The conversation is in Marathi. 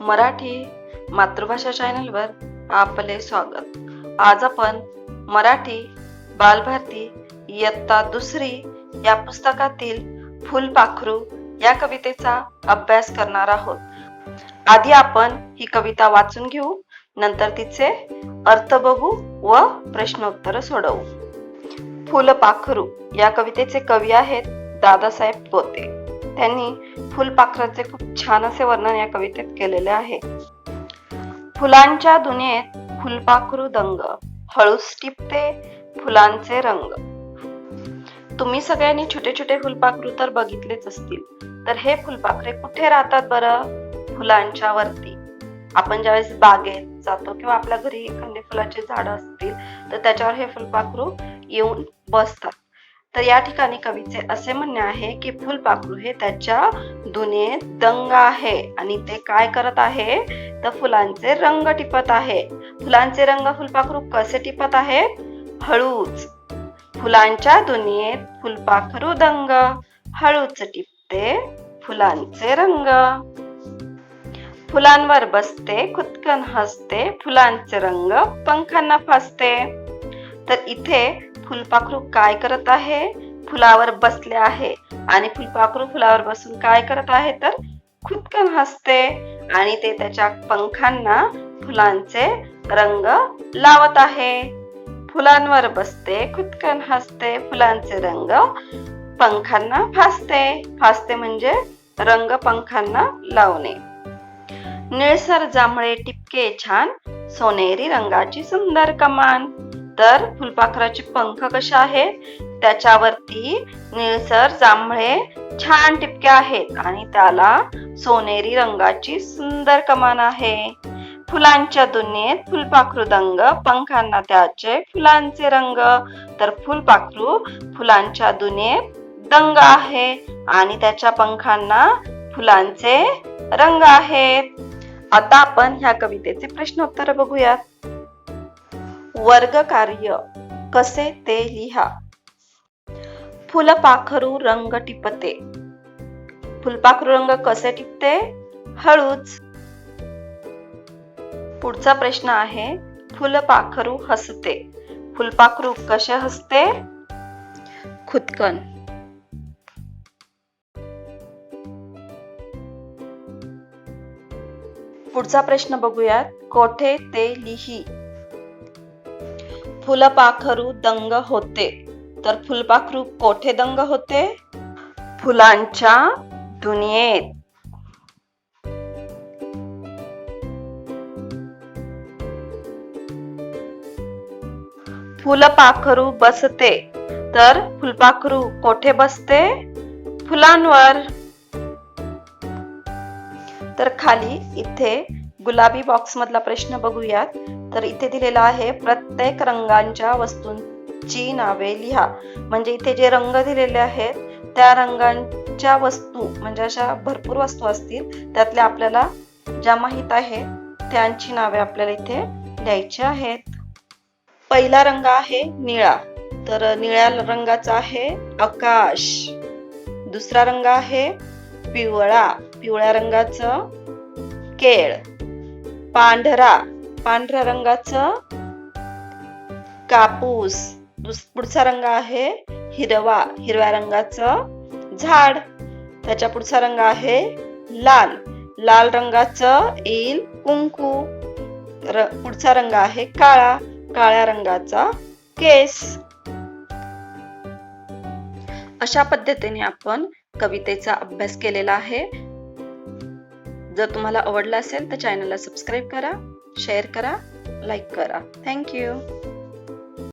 मराठी मातृभाषा चॅनलवर आपले स्वागत. आज आपण मराठी बालभारती इयत्ता दुसरी या पुस्तकातील फुलपाखरू या कवितेचा अभ्यास करणार आहोत. आधी आपण ही कविता वाचून घेऊ नंतर तिचे अर्थ बघू व प्रश्नोत्तर सोडवू. फुलपाखरू या कवितेचे कवी आहेत दादासाहेब पोते. त्यांनी फुलपाखराचे खूप छान असे वर्णन या कवितेत केलेले आहे. फुलांच्या दुनियेत फुलपाखरू दंग हळूस टिपते फुलांचे रंग. तुम्ही सगळ्यांनी छोटे छोटे फुलपाखरू तर बघितलेच असतील. तर हे फुलपाखरे कुठे राहतात बरं? फुलांच्या वरती. आपण ज्यावेळेस बागेत जातो किंवा आपल्या घरी एखादे फुलाचे झाड असतील तर त्याच्यावर हे फुलपाखरू येऊन बसतात. तर या ठिकाणी कवीचे असे म्हणणे आहे की फुलपाखरू हे त्याच्या दुनियेत दंग आहे. आणि ते काय करत आहे? तर फुलांचे रंग टिपत आहे. फुलांचे रंग फुलपाखरू कसे टिपत आहे? हळूच. फुलांच्या दुनियेत फुलपाखरू दंग. हळूच टिपते फुलांचे रंग. फुलांवर बसते खुदकन हसते फुलांचे रंग पंखांना फासते. तर इथे फुलपाखरू काय करत आहे? फुलावर बसले आहे. आणि फुलपाखरू फुलावर बसून काय करत आहे तर खुदकन हसते. आणि ते त्याच्या पंखांना फुलांचे रंग लावत आहे. फुलांवर बसते खुदकन हसते फुलांचे रंग पंखांना फासते. फासते म्हणजे रंग पंखांना लावणे. निळसर जांभळे टिपके छान सोनेरी रंगाची सुंदर कमान. तर फुलपाखराचे पंख कसे आहेत? त्याच्यावरती निळसर जांभळे छान टिपके आहेत आणि त्याला सोनेरी रंगाची सुंदर कमान आहे. फुलांच्या दुनियेत फुलपाखरू दंग पंखांना त्याचे फुलांचे रंग. तर फुलपाखरू फुलांच्या दुनियेत दंग आहे आणि त्याच्या पंखांना फुलांचे रंग आहेत. आता आपण ह्या कवितेचे प्रश्न उत्तर बघूयात. वर्ग कार्य कसे ते लिहा. फुलपाखरू रंग टिपते. फुलपाखरू रंग कसे टिपते? हळूच. पुढचा प्रश्न आहे फुलपाखरू हसते. फुलपाखरू कसे हसते? खुदकन. पुढचा प्रश्न बघूयात कोठे ते लिही. फुलपाखरू दंग होते. तर फुलपाखरू कोठे दंग होते? फुलांच्या दुनियेत. फुलपाखरू बसते. तर फुलपाखरू कोठे बसते? फुलांवर. तर खाली इथे गुलाबी बॉक्स मधला प्रश्न बघूयात. तर इथे दिलेलं आहे प्रत्येक रंगांच्या वस्तूंची नावे लिहा. म्हणजे इथे जे रंग दिलेले आहेत त्या रंगांच्या वस्तू म्हणजे अशा भरपूर वस्तू असतील त्यातल्या आपल्याला ज्या माहीत आहे त्यांची नावे आपल्याला इथे लिहायची आहेत. पहिला रंग आहे निळा. तर निळ्या रंगाचा आहे आकाश. दुसरा रंग आहे पिवळा. पिवळ्या रंगाचं केळ. पांढरा. पांढऱ्या रंगाचं कापूस. दुस पुढचा रंग आहे हिरवा हिरव्या रंगाचं झाड. त्याच्या पुढचा रंग आहे लाल. लाल रंगाचं येईल कुंकू. र, पुढचा रंग आहे काळा. काळ्या रंगाचा केस. अशा पद्धतीने आपण कवितेचा अभ्यास केलेला आहे. जर तुम्हाला आवडला असेल तर चॅनलला सबस्क्राईब करा. शेअर करा लाईक करा. थँक्यू